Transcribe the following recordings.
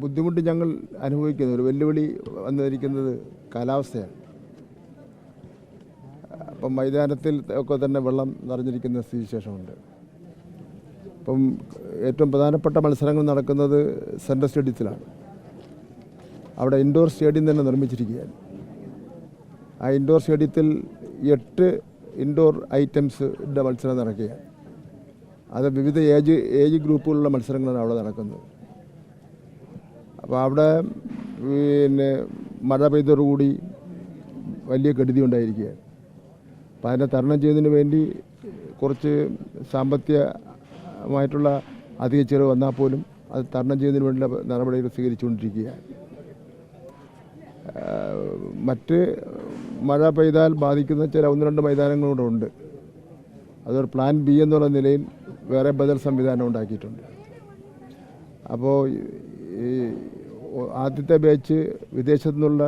ബുദ്ധിമുട്ട് ഞങ്ങൾ അനുഭവിക്കുന്നത് ഒരു വെല്ലുവിളി വന്നിരിക്കുന്നത് കാലാവസ്ഥയാണ്. അപ്പം മൈതാനത്തിൽ ഒക്കെ തന്നെ വെള്ളം നിറഞ്ഞിരിക്കുന്ന സ്ഥിതിവിശേഷമുണ്ട്. അപ്പം ഏറ്റവും പ്രധാനപ്പെട്ട മത്സരങ്ങൾ നടക്കുന്നത് സെൻട്രൽ സ്റ്റേഡിയത്തിലാണ്. അവിടെ ഇൻഡോർ സ്റ്റേഡിയം തന്നെ നിർമ്മിച്ചിരിക്കുകയാണ്. ആ ഇൻഡോർ സ്റ്റേഡിയത്തിൽ എട്ട് ഇൻഡോർ ഐറ്റംസിന്റെ മത്സരം നടക്കുകയാണ്. അത് വിവിധ ഏജ് ഏജ് ഗ്രൂപ്പുകളുള്ള മത്സരങ്ങളാണ് അവിടെ നടക്കുന്നത്. അപ്പോൾ അവിടെ പിന്നെ മഴ പെയ്തതോടുകൂടി വലിയ കെടുതി ഉണ്ടായിരിക്കുകയാണ്. അപ്പോൾ അതിനെ തരണം ചെയ്യുന്നതിന് വേണ്ടി കുറച്ച് സാമ്പത്തികമായിട്ടുള്ള അധിക ചെലവ് വന്നാൽ പോലും അത് തരണം ചെയ്യുന്നതിന് വേണ്ടിയുള്ള നടപടികൾ സ്വീകരിച്ചുകൊണ്ടിരിക്കുകയാണ്. മറ്റ് മഴ പെയ്താൽ ബാധിക്കുന്ന ചില ഒന്ന് രണ്ട് മൈതാനങ്ങളൂടെ ഉണ്ട്. അതൊരു പ്ലാൻ ബി എന്നുള്ള നിലയിൽ വേറെ ബദൽ സംവിധാനം ഉണ്ടാക്കിയിട്ടുണ്ട്. അപ്പോൾ ഈ ആദ്യത്തെ ബാച്ച് വിദേശത്തു നിന്നുള്ള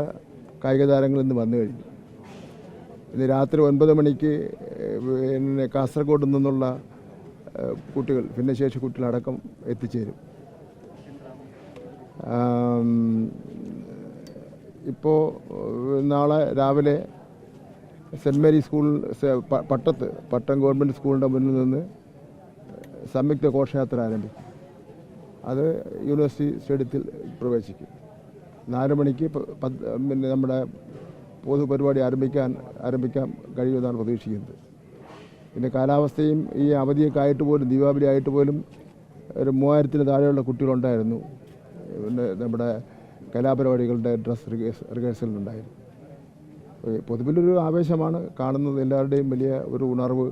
കായിക താരങ്ങൾ ഇന്ന് വന്നു കഴിഞ്ഞു. ഇന്ന് രാത്രി ഒൻപത് മണിക്ക് പിന്നെ കാസർഗോഡ് നിന്നുള്ള കുട്ടികൾ ഭിന്നശേഷി കുട്ടികളടക്കം എത്തിച്ചേരും. ഇപ്പോൾ നാളെ രാവിലെ സെന്റ് മേരി സ്കൂൾ പട്ടത്ത് പട്ടം ഗവൺമെന്റ് സ്കൂളിന്റെ മുന്നിൽ നിന്ന് സംയുക്ത ഘോഷയാത്ര ആരംഭിക്കും. അത് യൂണിവേഴ്സിറ്റി സ്റ്റേഡിയത്തിൽ പ്രവേശിക്കും. നാല് മണിക്ക് പിന്നെ നമ്മുടെ പൊതുപരിപാടി ആരംഭിക്കാൻ ആരംഭിക്കാൻ കഴിയുമെന്നാണ് പ്രതീക്ഷിക്കുന്നത്. പിന്നെ കാലാവസ്ഥയും ഈ അവധിയൊക്കെ ആയിട്ട് പോലും ദീപാവലി ആയിട്ട് പോലും ഒരു മൂവായിരത്തിന് താഴെയുള്ള കുട്ടികളുണ്ടായിരുന്നു. പിന്നെ നമ്മുടെ കലാപരിപാടികളുടെ ഡ്രസ് റിഹേഴ്സലുണ്ടായിരുന്നു പൊതുവിലൊരു ആവേശമാണ് കാണുന്നത്. എല്ലാവരുടെയും വലിയ ഒരു ഉണർവ്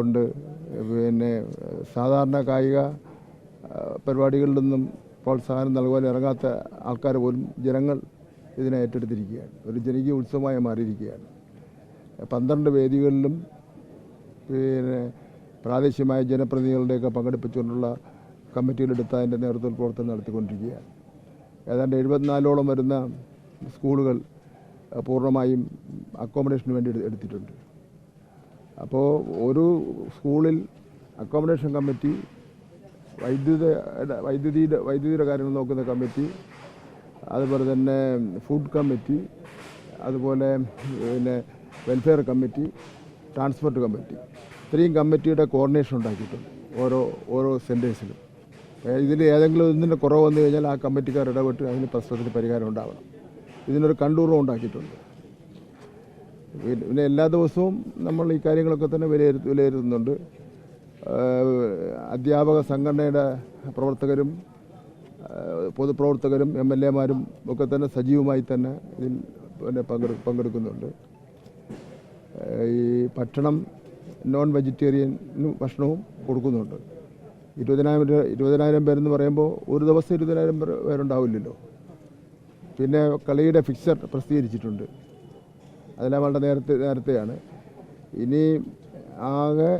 ഉണ്ട്. പിന്നെ സാധാരണ കായിക പരിപാടികളിൽ നിന്നും പ്രോത്സാഹനം നൽകുവാൻ ഇറങ്ങാത്ത ആൾക്കാർ പോലും ജനങ്ങൾ ഇതിനെ ഏറ്റെടുത്തിരിക്കുകയാണ്. ഒരു ജനകീയ ഉത്സവമായി മാറിയിരിക്കുകയാണ്. പന്ത്രണ്ട് വേദികളിലും പിന്നെ പ്രാദേശികമായ ജനപ്രതിനിധികളുടെയൊക്കെ പങ്കെടുപ്പിച്ചുകൊണ്ടുള്ള കമ്മിറ്റികളെടുത്ത് അതിന്റെ നേതൃത്വത്തിൽ പ്രവർത്തനം നടത്തിക്കൊണ്ടിരിക്കുകയാണ്. ഏതാണ്ട് എഴുപത്തിനാലോളം വരുന്ന സ്കൂളുകൾ പൂർണമായും അക്കോമഡേഷന് വേണ്ടി എടുത്തിട്ടുണ്ട്. അപ്പോൾ ഒരു സ്കൂളിൽ അക്കോമഡേഷൻ കമ്മിറ്റി വൈദ്യുത വൈദ്യുതിയുടെ വൈദ്യുതിയുടെ കാര്യങ്ങൾ നോക്കുന്ന കമ്മിറ്റി അതുപോലെ തന്നെ ഫുഡ് കമ്മിറ്റി അതുപോലെ പിന്നെ വെൽഫെയർ കമ്മിറ്റി ട്രാൻസ്പോർട്ട് കമ്മിറ്റി ഇത്രയും കമ്മിറ്റിയുടെ കോർഡിനേഷൻ ഉണ്ടാക്കിയിട്ടുണ്ട് ഓരോ ഓരോ സെന്റേഴ്സിലും ഇതിൽ ഏതെങ്കിലും ഇതിന്റെ കുറവ് വന്നു കഴിഞ്ഞാൽ ആ കമ്മിറ്റിക്കാർ ഇടപെട്ട് അതിന് പ്രശ്നത്തിന് പരിഹാരം ഉണ്ടാവണം. ഇതിനൊരു കണ്ടൂറും ഉണ്ടാക്കിയിട്ടുണ്ട്. പിന്നെ എല്ലാ ദിവസവും നമ്മൾ ഈ കാര്യങ്ങളൊക്കെ തന്നെ വിലയിരുത്തി വിലയിരുത്തുന്നുണ്ട്. അധ്യാപക സംഘടനയുടെ പ്രവർത്തകരും പൊതുപ്രവർത്തകരും എം എൽ എമാരും ഒക്കെ തന്നെ സജീവമായി തന്നെ ഇതിൽ പിന്നെ പങ്കെടു പങ്കെടുക്കുന്നുണ്ട്. ഈ ഭക്ഷണം നോൺ വെജിറ്റേറിയനും ഭക്ഷണവും കൊടുക്കുന്നുണ്ട്. ഇരുപതിനായിരം പേര് ഇരുപതിനായിരം പേരെന്ന് പറയുമ്പോൾ ഒരു ദിവസം ഇരുപതിനായിരം പേരുണ്ടാവില്ലല്ലോ. പിന്നെ കളിയുടെ ഫിക്സർ പ്രസിദ്ധീകരിച്ചിട്ടുണ്ട്. അതെല്ലാം വളരെ നേരത്തെ നേരത്തെയാണ്. ഇനി ആകെ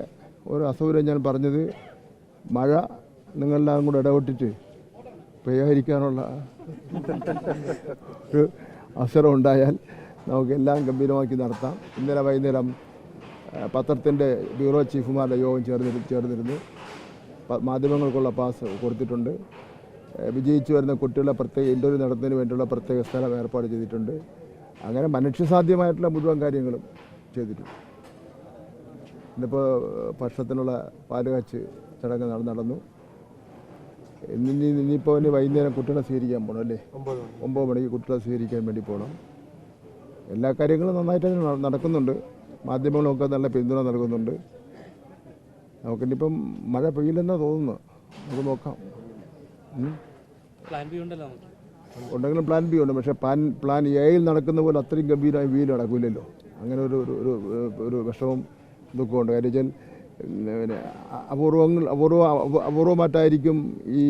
ഒരു അസൗകര്യം ഞാൻ പറഞ്ഞത് മഴ നിങ്ങളെല്ലാം കൂടെ ഇടപെട്ടിട്ട് പരിഹരിക്കാനുള്ള ഒരു അവസരം ഉണ്ടായാൽ നമുക്കെല്ലാം ഗംഭീരമാക്കി നടത്താം. ഇന്നലെ വൈകുന്നേരം പത്രത്തിന്റെ ബ്യൂറോ ചീഫുമാരുടെ യോഗം ചേർന്നിരുന്നു. ചേർന്നിരുന്നു മാധ്യമങ്ങൾക്കുള്ള പാസ് കൊടുത്തിട്ടുണ്ട്. വിജയിച്ചു വരുന്ന കുട്ടികളുടെ പ്രത്യേക ഇന്റർവ്യൂ നടത്തുന്നതിന് വേണ്ടിയുള്ള പ്രത്യേക സ്ഥലം ഏർപ്പാട് ചെയ്തിട്ടുണ്ട്. അങ്ങനെ മനുഷ്യസാധ്യമായിട്ടുള്ള മുഴുവൻ കാര്യങ്ങളും ചെയ്തിട്ടുണ്ട്. ഇന്നിപ്പോൾ ഭക്ഷണത്തിനുള്ള പാൽ കാച്ച് ചടങ്ങ് നട- നടന്നു. ഇനി ഇനിയിപ്പോൾ ഇനി വൈകുന്നേരം കുട്ടികളെ സ്വീകരിക്കാൻ പോകണം അല്ലേ? ഒമ്പത് മണിക്ക് കുട്ടികളെ സ്വീകരിക്കാൻ വേണ്ടി പോകണം എല്ലാ കാര്യങ്ങളും നന്നായിട്ട് നടക്കുന്നുണ്ട്. മാധ്യമങ്ങളൊക്കെ നല്ല പിന്തുണ നൽകുന്നുണ്ട്. നമുക്കിനിപ്പം മഴ പെയ്യില്ലെന്നാ തോന്നുന്നു. നമുക്ക് നോക്കാം. പ്ലാൻ ബി ഉണ്ടല്ലോ നമുക്ക്. ഉണ്ടെങ്കിലും പ്ലാൻ ബി ഉണ്ട്. പക്ഷേ പ്ലാൻ പ്ലാൻ എയിൽ നടക്കുന്ന പോലെ അത്രയും ഗംഭീരമായി വീൽ നടക്കില്ലല്ലോ അങ്ങനെ ഒരു ഒരു ഒരു ഒരു വിഷമം ദുഃഖമുണ്ട് കാര്യം വെച്ചാൽ പിന്നെ അപൂർവങ്ങൾ അപൂർവ അപൂർവമായിട്ടായിരിക്കും ഈ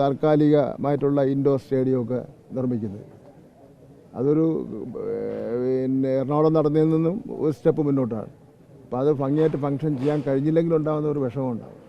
താൽക്കാലികമായിട്ടുള്ള ഇൻഡോർ സ്റ്റേഡിയമൊക്കെ നിർമ്മിക്കുന്നത്. അതൊരു പിന്നെ എറണാകുളം നടന്നതിൽ നിന്നും ഒരു സ്റ്റെപ്പ് മുന്നോട്ടാണ്. അപ്പോൾ അത് ഭംഗിയായിട്ട് ഫങ്ഷൻ ചെയ്യാൻ കഴിഞ്ഞില്ലെങ്കിൽ ഉണ്ടാകുന്ന ഒരു വിഷമമുണ്ടാകും